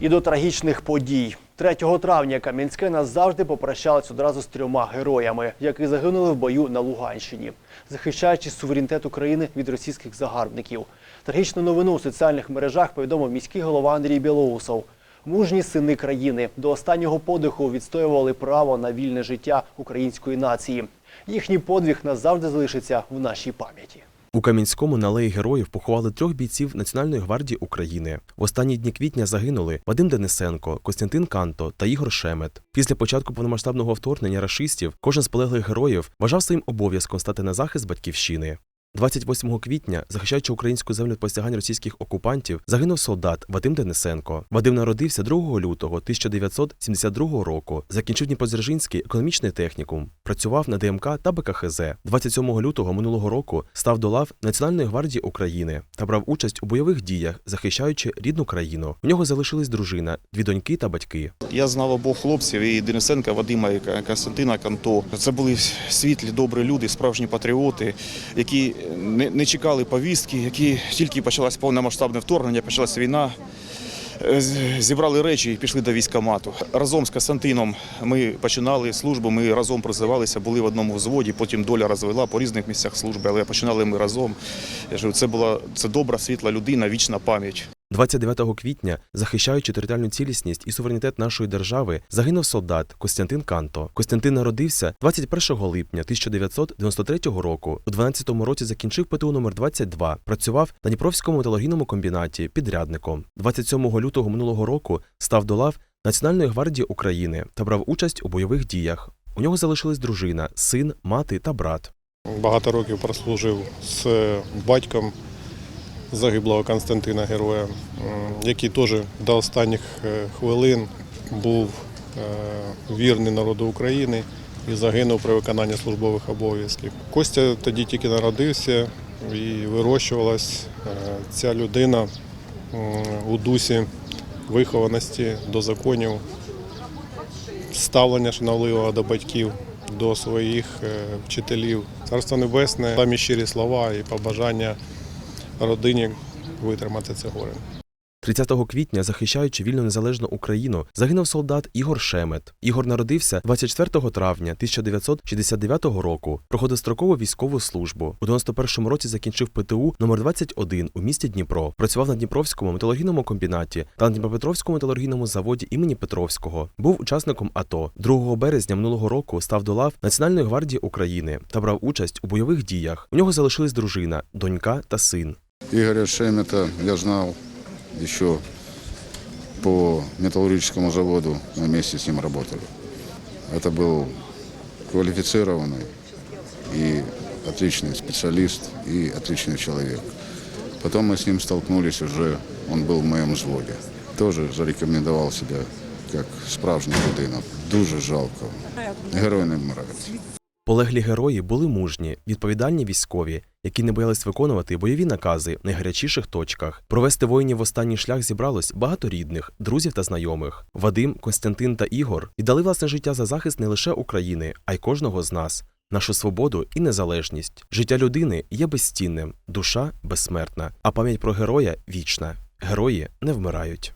І до трагічних подій. 3 травня Кам'янське назавжди попрощалось одразу з трьома героями, які загинули в бою на Луганщині, захищаючи суверенітет України від російських загарбників. Трагічну новину у соціальних мережах повідомив міський голова Андрій Білоусов. Мужні сини країни до останнього подиху відстоювали право на вільне життя української нації. Їхній подвиг назавжди залишиться в нашій пам'яті. У Кам'янському на алеї героїв поховали трьох бійців Національної гвардії України. В останні дні квітня загинули Вадим Денисенко, Костянтин Канто та Ігор Шемет. Після початку повномасштабного вторгнення рашистів кожен з полеглих героїв вважав своїм обов'язком стати на захист батьківщини. 28 квітня, захищаючи українську землю від посягань російських окупантів, загинув солдат Вадим Денисенко. Вадим народився 2 лютого 1972 року. Закінчив Дніпродзержинський економічний технікум, працював на ДМК та БКХЗ. 27 лютого минулого року став до лав Національної гвардії України та брав участь у бойових діях, захищаючи рідну країну. У нього залишились дружина, дві доньки та батьки. Я знав обох хлопців і Денисенка, Вадима і Константина Канто. Це були світлі, добрі люди, справжні патріоти, які не чекали повістки, які тільки почалось повномасштабне вторгнення, почалася війна. Е, Зібрали речі і пішли до військкомату. Разом з Константином ми починали службу, ми разом призивалися, були в одному взводі, потім доля розвела по різних місцях служби, але починали ми разом. Це була це добра, світла людина, вічна пам'ять. 29 квітня, захищаючи територіальну цілісність і суверенітет нашої держави, загинув солдат Костянтин Канто. Костянтин народився 21 липня 1993 року. У 12-му році закінчив ПТУ номер 22 Працював на Дніпровському металургійному комбінаті підрядником. 27 лютого минулого року став до лав Національної гвардії України та брав участь у бойових діях. У нього залишились дружина, син, мати та брат. Багато років прослужив з батьком загиблого Константина Героя, який теж до останніх е, хвилин був е, вірний народу України і загинув при виконанні службових обов'язків. Костя тоді тільки народився і вирощувалась е, ця людина у дусі вихованості до законів, ставлення шановливого до батьків, до своїх вчителів. Царство Небесне, самі щирі слова і побажання родині витримати це горе. 30 квітня, захищаючи вільну незалежну Україну, загинув солдат Ігор Шемет. Ігор народився 24 травня 1969 року. Проходив строкову військову службу. У 91-му році закінчив ПТУ номер 21 у місті Дніпро. Працював на Дніпровському металургійному комбінаті та на Дніпропетровському металургійному заводі імені Петровського. Був учасником АТО. 2 березня минулого року став до лав Національної гвардії України та брав участь у бойових діях. У нього залишились дружина, донька та син. Игоря Шемета я знал еще по металлургическому заводу, мы вместе с ним работали. Это был квалифицированный и отличный специалист и отличный человек. Потом мы с ним столкнулись уже, он был в моем взводе. Тоже зарекомендовал себя как справжня людина. Дуже жалко. Герой не. Полеглі герої були мужні, відповідальні військові, які не боялись виконувати бойові накази в найгарячіших точках. Провести воїнів в останній шлях зібралось багато рідних, друзів та знайомих. Вадим, Костянтин та Ігор віддали власне життя за захист не лише України, а й кожного з нас, нашу свободу і незалежність. Життя людини є безцінним, душа безсмертна, а пам'ять про героя вічна. Герої не вмирають.